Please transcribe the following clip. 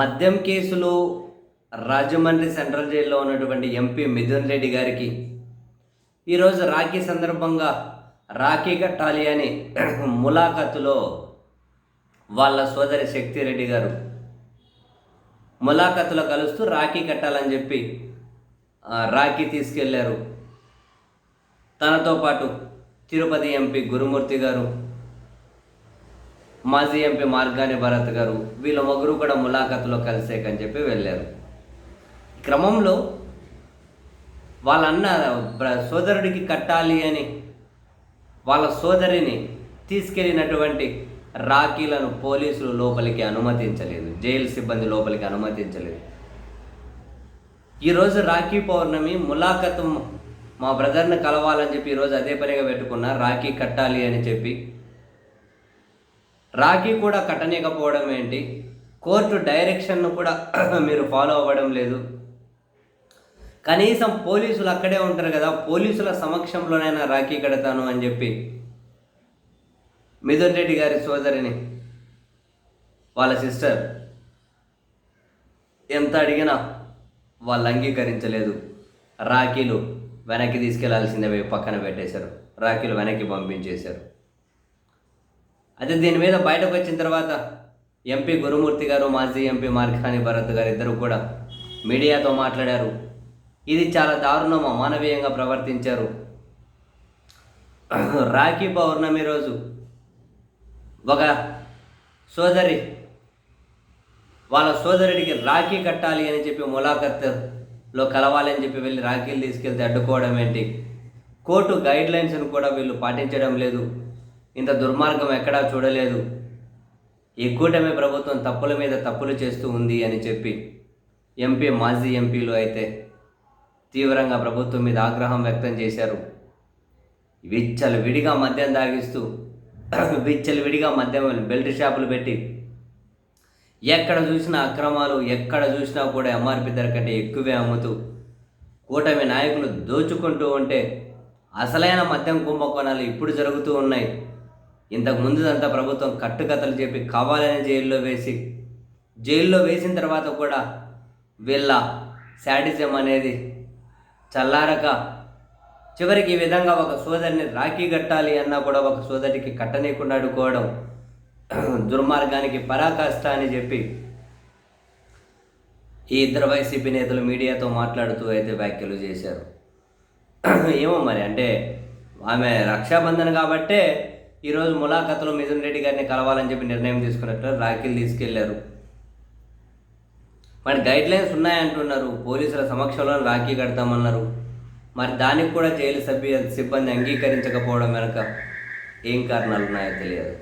మద్యం కేసులో రాజమండ్రి సెంట్రల్ జైల్లో ఉన్నటువంటి ఎంపీ మిథున్ రెడ్డి గారికి ఈరోజు రాఖీ సందర్భంగా రాఖీ కట్టాలి అని ములాఖతులో వాళ్ళ సోదరి శక్తిరెడ్డి గారు ములాఖతులో కలుస్తూ రాఖీ కట్టాలని చెప్పి రాఖీ తీసుకెళ్ళారు. తనతో పాటు తిరుపతి ఎంపీ గురుమూర్తి గారు మాజీ ఎంపీ మార్గాని భరత్ గారు వీళ్ళ ముగ్గురు కూడా ములాఖతులో కలిసేకని చెప్పి వెళ్ళారు. క్రమంలో వాళ్ళన్న సోదరుడికి కట్టాలి అని వాళ్ళ సోదరిని తీసుకెళ్ళినటువంటి రాఖీలను పోలీసులు లోపలికి అనుమతించలేదు. జైలు సిబ్బంది లోపలికి అనుమతించలేదు. ఈరోజు రాఖీ పౌర్ణమి ములాఖతు మా బ్రదర్ని కలవాలని చెప్పి ఈరోజు అదే పనిగా పెట్టుకున్నా రాఖీ కట్టాలి అని చెప్పి రాఖీ కూడా కట్టనీయకపోవడం ఏంటి? కోర్టు డైరెక్షన్ను కూడా మీరు ఫాలో అవ్వడం లేదు. కనీసం పోలీసులు అక్కడే ఉంటారు కదా పోలీసుల సమక్షంలోనైనా రాఖీ కడతాను అని చెప్పి మిథున్ రెడ్డి గారి సోదరిని వాళ్ళ సిస్టర్ ఎంత అడిగినా వాళ్ళు అంగీకరించలేదు. రాఖీలు వెనక్కి తీసుకెళ్ళాల్సిందే పక్కన పెట్టేశారు. రాఖీలు వెనక్కి పంపించేశారు. అయితే దీని మీద బయటకు వచ్చిన తర్వాత ఎంపీ గురుమూర్తి గారు మాజీ ఎంపీ మార్ఖాని భరత్ గారు ఇద్దరు కూడా మీడియాతో మాట్లాడారు. ఇది చాలా దారుణం అమానవీయంగా ప్రవర్తించారు. రాఖీ పౌర్ణమి రోజు ఒక సోదరి వాళ్ళ సోదరుడికి రాఖీ కట్టాలి అని చెప్పి ములాఖత్లో కలవాలి అని చెప్పి వెళ్ళి రాఖీలు తీసుకెళ్తే అడ్డుకోవడం ఏంటి? కోర్టు గైడ్లైన్స్ను కూడా వీళ్ళు పాటించడం లేదు. ఇంత దుర్మార్గం ఎక్కడా చూడలేదు. ఈ కూటమి ప్రభుత్వం తప్పుల మీద తప్పులు చేస్తూ ఉంది అని చెప్పి ఎంపీ మాజీ ఎంపీలు అయితే తీవ్రంగా ప్రభుత్వం మీద ఆగ్రహం వ్యక్తం చేశారు. విచ్చలు విడిగా మద్యం తాగిస్తూ విచ్చలు విడిగా మద్యం బెల్ట్ షాపులు పెట్టి ఎక్కడ చూసినా అక్రమాలు ఎక్కడ చూసినా కూడా ఎంఆర్పి ధర కంటే ఎక్కువే అమ్ముతూ కూటమి నాయకులు దోచుకుంటూ ఉంటే అసలైన మద్యం కుంభకోణాలు ఇప్పుడు జరుగుతూ ఉన్నాయి. ఇంతకు ముందుదంతా ప్రభుత్వం కట్టుకథలు చెప్పి కావాలని జైల్లో వేసి జైల్లో వేసిన తర్వాత కూడా వీళ్ళ శాడిజం అనేది చల్లారక చివరికి ఈ విధంగా ఒక సోదరిని రాఖీ కట్టాలి అన్నా కూడా ఒక సోదరికి కట్టనీయకుండా అడుకోవడం దుర్మార్గానికి పరాకాష్ట అని చెప్పి ఈ ఇద్దరు వైసీపీ నేతలు మీడియాతో మాట్లాడుతూ అయితే వ్యాఖ్యలు చేశారు. ఏమో మరి అంటే ఆమె రక్షాబంధన్ కాబట్టే ఈరోజు ములాఖతులో మిథున్ రెడ్డి గారిని కలవాలని చెప్పి నిర్ణయం తీసుకున్నట్లు రాఖీలు తీసుకెళ్ళారు. మరి గైడ్ లైన్స్ ఉన్నాయంటున్నారు. పోలీసుల సమక్షంలో రాఖీ కడతామన్నారు. మరి దానికి కూడా జైలు సభ్య సిబ్బంది అంగీకరించకపోవడం వెనక ఏం కారణాలు ఉన్నాయో తెలియదు.